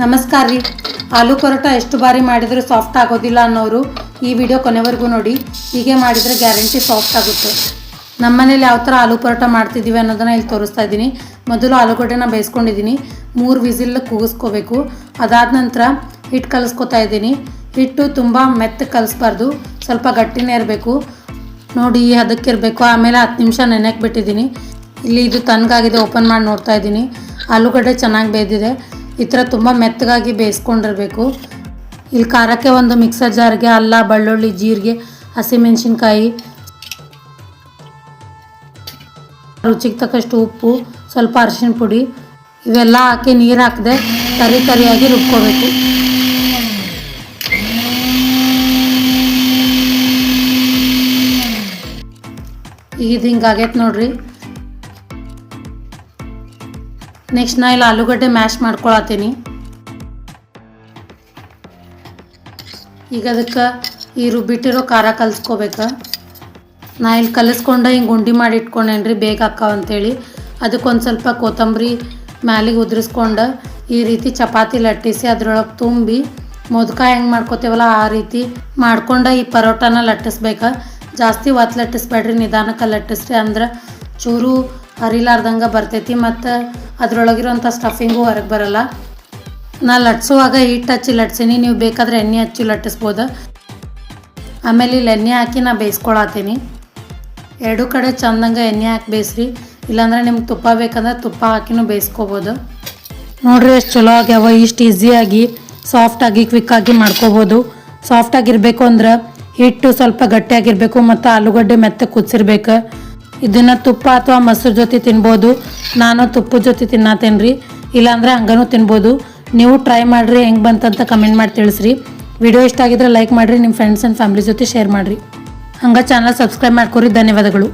ನಮಸ್ಕಾರ ರೀ. ಆಲೂ ಪರೋಟ ಎಷ್ಟು ಬಾರಿ ಮಾಡಿದರೂ ಸಾಫ್ಟ್ ಆಗೋದಿಲ್ಲ ಅನ್ನೋರು ಈ ವಿಡಿಯೋ ಕೊನೆವರೆಗೂ ನೋಡಿ. ಹೀಗೆ ಮಾಡಿದರೆ ಗ್ಯಾರಂಟಿ ಸಾಫ್ಟ್ ಆಗುತ್ತೆ. ನಮ್ಮ ಮನೇಲಿ ಯಾವ ಥರ ಆಲೂ ಪರೋಟ ಮಾಡ್ತಿದ್ದೀವಿ ಅನ್ನೋದನ್ನು ಇಲ್ಲಿ ತೋರಿಸ್ತಾ ಇದ್ದೀನಿ. ಮೊದಲು ಆಲೂಗಡ್ಡೆನ ಬೇಯಿಸ್ಕೊಂಡಿದ್ದೀನಿ. ಮೂರು ವಿಸಿಲ್ ಕೂಗಿಸ್ಕೋಬೇಕು ಅದಾದ ನಂತರ ಹಿಟ್ಟು ಕಲಿಸ್ಕೊತಾ ಇದ್ದೀನಿ. ಹಿಟ್ಟು ತುಂಬ ಮೆತ್ತಗೆ ಕಲಿಸ್ಬಾರ್ದು. ಸ್ವಲ್ಪ ಗಟ್ಟಿನೇ ಇರಬೇಕು. ನೋಡಿ ಅದಕ್ಕೆ ಇರಬೇಕು. ಆಮೇಲೆ ಹತ್ತು ನಿಮಿಷ ನೆನೆಯಕ್ಕೆ ಬಿಟ್ಟಿದ್ದೀನಿ. ಇಲ್ಲಿ ಇದು ತನಗಾಗಿದೆ ಓಪನ್ ಮಾಡಿ ನೋಡ್ತಾ ಇದ್ದೀನಿ. ಆಲೂಗಡ್ಡೆ ಚೆನ್ನಾಗಿ ಬೇಯ್ದಿದೆ. ಈ ಥರ ತುಂಬ ಮೆತ್ತಗಾಗಿ ಬೇಯಿಸ್ಕೊಂಡಿರಬೇಕು. ಇಲ್ಲಿ ಖಾರಕ್ಕೆ ಒಂದು ಮಿಕ್ಸರ್ ಜಾರ್ಗೆ ಅಲ್ಲ, ಬೆಳ್ಳುಳ್ಳಿ, ಜೀರಿಗೆ ಹಸಿಮೆಣಸಿನ್ಕಾಯಿ ರುಚಿಗೆ ತಕ್ಕಷ್ಟು ಉಪ್ಪು, ಸ್ವಲ್ಪ ಅರಿಶಿನ ಪುಡಿ, ಇವೆಲ್ಲ ಹಾಕಿ ನೀರು ಹಾಕದೆ ತರಿ ತರಿಯಾಗಿ ರುಬ್ಕೋಬೇಕು. ಈಗ ಹಿಂಗಾಗೈತೆ ನೋಡ್ರಿ. ನೆಕ್ಸ್ಟ್ ನಾ ಇಲ್ಲಿ ಆಲೂಗಡ್ಡೆ ಮ್ಯಾಶ್ ಮಾಡ್ಕೊಳತ್ತೀನಿ. ಈಗ ಅದಕ್ಕೆ ಈ ರುಬ್ಬಿಟ್ಟಿರೋ ಖಾರ ಕಲಿಸ್ಕೋಬೇಕು. ನಾ ಇಲ್ಲಿ ಕಲಿಸ್ಕೊಂಡ ಹಿಂಗೆ ಗುಂಡಿ ಮಾಡಿ ಇಟ್ಕೊಂಡೇನ್ರಿ, ಬೇಗ ಅಕ್ಕಾವ ಅಂತೇಳಿ. ಅದಕ್ಕೊಂದು ಸ್ವಲ್ಪ ಕೊತ್ತಂಬರಿ ಮ್ಯಾಲಿಗೆ ಉದುರಿಸ್ಕೊಂಡು ಈ ರೀತಿ ಚಪಾತಿ ಲಟ್ಟಿಸಿ ಅದ್ರೊಳಗೆ ತುಂಬಿ ಮೊದಕ ಹೆಂಗೆ ಮಾಡ್ಕೋತೇವಲ್ಲ ಆ ರೀತಿ ಮಾಡ್ಕೊಂಡು ಈ ಪರೋಟಾನ ಲಟ್ಟಿಸ್ಬೇಕು. ಜಾಸ್ತಿ ಒತ್ತು ಲಟ್ಟಿಸ್ಬೇಡ್ರಿ, ನಿಧಾನಕ್ಕೆ ಲಟ್ಟಿಸ್ರಿ ಅಂದ್ರೆ ಚೂರು ಹರಿಲಾರ್ದಂಗೆ ಬರ್ತೈತಿ ಮತ್ತು ಅದ್ರೊಳಗಿರೋಂಥ ಸ್ಟಫಿಂಗು ಹೊರಗೆ ಬರಲ್ಲ. ನಾ ಲಟ್ಸುವಾಗ ಹಿಟ್ಟು ಹಚ್ಚಿ ಲಟ್ಸೀನಿ, ನೀವು ಬೇಕಾದರೆ ಎಣ್ಣೆ ಹಚ್ಚಿ ಲಟ್ಟಿಸ್ಬೋದು. ಆಮೇಲೆ ಇಲ್ಲಿ ಎಣ್ಣೆ ಹಾಕಿ ನಾ ಬೇಯಿಸ್ಕೊಳತ್ತೀನಿ ಎರಡೂ ಕಡೆ ಚಂದಂಗೆ ಎಣ್ಣೆ ಹಾಕಿ ಬೇಯಿಸ್ರಿ. ಇಲ್ಲಾಂದ್ರೆ ನಿಮ್ಗೆ ತುಪ್ಪ ಬೇಕಂದ್ರೆ ತುಪ್ಪ ಹಾಕಿನೂ ಬೇಯಿಸ್ಕೋಬೋದು. ನೋಡ್ರಿ ಎಷ್ಟು ಚಲೋ ಆಗ್ಯಾವ, ಇಷ್ಟು ಈಸಿಯಾಗಿ ಸಾಫ್ಟಾಗಿ ಕ್ವಿಕ್ಕಾಗಿ ಮಾಡ್ಕೋಬೋದು. ಸಾಫ್ಟಾಗಿರ್ಬೇಕು ಅಂದ್ರೆ ಹಿಟ್ಟು ಸ್ವಲ್ಪ ಗಟ್ಟಿಯಾಗಿರಬೇಕು ಮತ್ತು ಆಲೂಗಡ್ಡೆ ಮೆತ್ತ ಕುದಿಸಿರ್ಬೇಕು. ಇದನ್ನು ತುಪ್ಪ ಅಥವಾ ಮೊಸರು ಜೊತೆ ತಿನ್ಬೋದು. ನಾನು ತುಪ್ಪದ ಜೊತೆ ತಿನ್ನತ್ತೇನೆ ರೀ ಇಲ್ಲಾಂದ್ರೆ ಹಂಗನೂ ತಿನ್ಬೋದು. ನೀವು ಟ್ರೈ ಮಾಡಿರಿ, ಹೆಂಗೆ ಬಂತಂತ ಕಮೆಂಟ್ ಮಾಡಿ ತಿಳಿಸ್ರಿ. ವಿಡಿಯೋ ಇಷ್ಟ ಆಗಿದ್ರೆ ಲೈಕ್ ಮಾಡಿರಿ ನಿಮ್ಮ ಫ್ರೆಂಡ್ಸ್ ಆ್ಯಂಡ್ ಫ್ಯಾಮಿಲಿ ಜೊತೆ ಶೇರ್ ಮಾಡಿರಿ. ಹಂಗೆ ಚಾನಲ್ ಸಬ್ಸ್ಕ್ರೈಬ್ ಮಾಡ್ಕೊರಿ. ಧನ್ಯವಾದಗಳು.